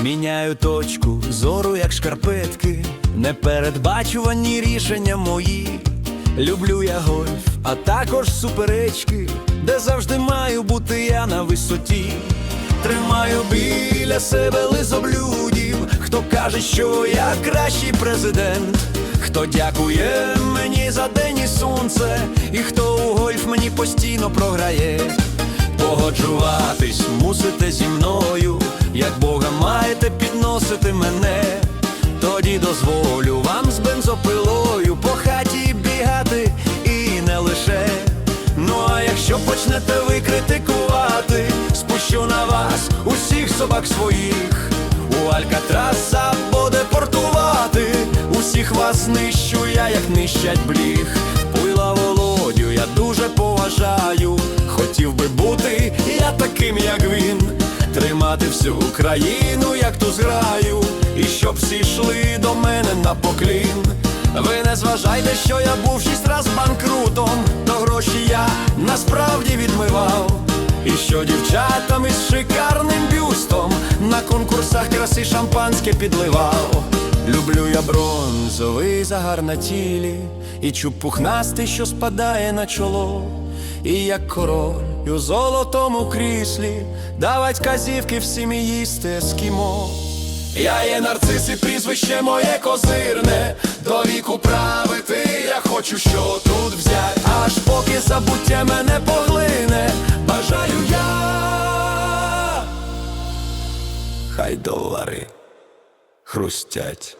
Тримаю точку, зору, як шкарпетки, непередбачувані рішення мої. Люблю я гольф, а також суперечки, де завжди маю бути я на висоті. Тримаю біля себе лизоблюдів, хто каже, що я кращий президент, хто дякує мені за день і сонце, і хто у гольф мені постійно програє. Погоджуватись мусите зі мною, як Бога маєте підносити мене, тоді дозволю вам з бензопилою по хаті бігати і не лише. Ну а якщо почнете ви критикувати, спущу на вас усіх собак своїх, у Алькатраса буде портувати, усіх вас нищу я, як нищать бліг. Пуйла Володю, я дуже поважаю, тримати всю Україну, як ту зграю, і щоб всі йшли до мене на поклін. Ви не зважайте, що я був шість раз банкрутом, то гроші я насправді відмивав. І що дівчатам із шикарним бюстом на конкурсах краси шампанське підливав. Люблю я бронзовий загар на тілі, і чуб пухнастий, що спадає на чоло, і як король у золотому кріслі, давать казівки всім і їсти ескімо. Я є нарцис і прізвище моє козирне, до віку правити я хочу що тут взять, аж поки забуття мене поглине, бажаю я, хай долари хрустять.